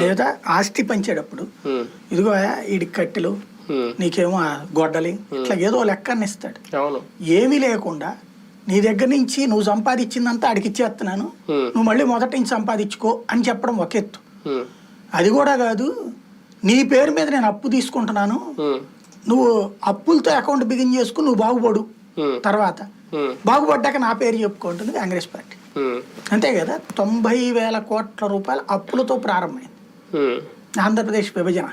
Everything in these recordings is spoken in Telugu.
లేదా ఆస్తి పంచేటప్పుడు ఇదిగో ఈడికి కట్టెలు నీకేమో గొడ్డలి ఇట్లా ఏదో లెక్కని ఇస్తాడు ఏమీ లేకుండా నీ దగ్గర నుంచి నువ్వు సంపాదించిందంతా ఉమ్, నువ్వు మళ్ళీ మొదటి నుంచి సంపాదించుకో అని చెప్పడం ఒక ఎత్తు. అది కూడా కాదు నీ పేరు మీద నేను అప్పు తీసుకుంటున్నాను నువ్వు అప్పులతో అకౌంట్ బిగిన్ చేసుకుని నువ్వు బాగుపడు. తర్వాత బాగుపడ్డాక నా పేరు చెప్పుకుంటుంది కాంగ్రెస్ పార్టీ. అంతే కదా తొంభై వేల కోట్ల రూపాయల అప్పులతో ప్రారంభమైంది. ఆంధ్రప్రదేశ్ విభజన.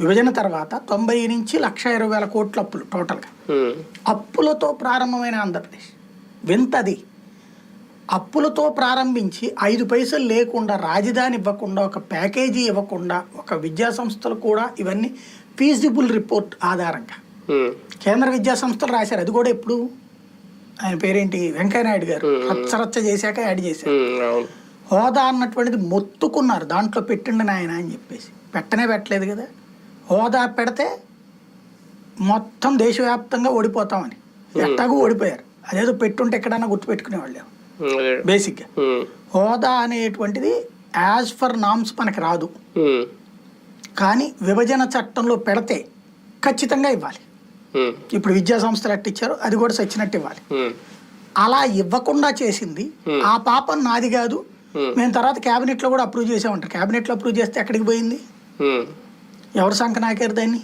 విభజన తర్వాత తొంభై నుంచి లక్ష ఇరవై వేల కోట్ల అప్పులు టోటల్గా. అప్పులతో ప్రారంభమైన ఆంధ్రప్రదేశ్. వింతది. అప్పులతో ప్రారంభించి ఐదు పైసలు లేకుండా రాజధాని ఇవ్వకుండా ఒక ప్యాకేజీ ఇవ్వకుండా ఒక విద్యా సంస్థలు కూడా ఇవన్నీ ఫీజిబుల్ రిపోర్ట్ ఆధారంగా. కేంద్ర విద్యా సంస్థలు రాశారు. అది కూడా ఎప్పుడు? ఆయన పేరేంటి? వెంకయ్యనాయుడు గారు. రచ్చరచ్చ చేశాక యాడ్ చేశారు. హోదా అన్నటువంటిది మొత్తుకున్నారు. దాంట్లో పెట్టండి నాయన అని చెప్పేసి. పెట్టనే పెట్టలేదు కదా. హోదా పెడితే మొత్తం దేశవ్యాప్తంగా ఓడిపోతామని. ఎట్టాగూ ఓడిపోయారు. అదేదో పెట్టుంటే ఎక్కడన్నా గుర్తుపెట్టుకునేవాళ్ళు. బేసిక్గా. హోదా అనేటువంటిది యాజ్ ఫర్ నామ్స్ మనకి రాదు. కానీ విభజన చట్టంలో పెడితే ఖచ్చితంగా ఇవ్వాలి. ఇప్పుడు విద్యా సంస్థలు ఎట్టిచ్చారో అది కూడా సచ్చినట్టు ఇవ్వాలి. అలా ఇవ్వకుండా చేసింది ఆ పాపం నాది కాదు. మేము తర్వాత క్యాబినెట్లో కూడా అప్రూవ్ చేసామంటారు క్యాబినెట్లో అప్రూవ్ చేస్తే ఎక్కడికి పోయింది? ఉమ్. ఎవరు సంఖ నాకారు దాన్ని?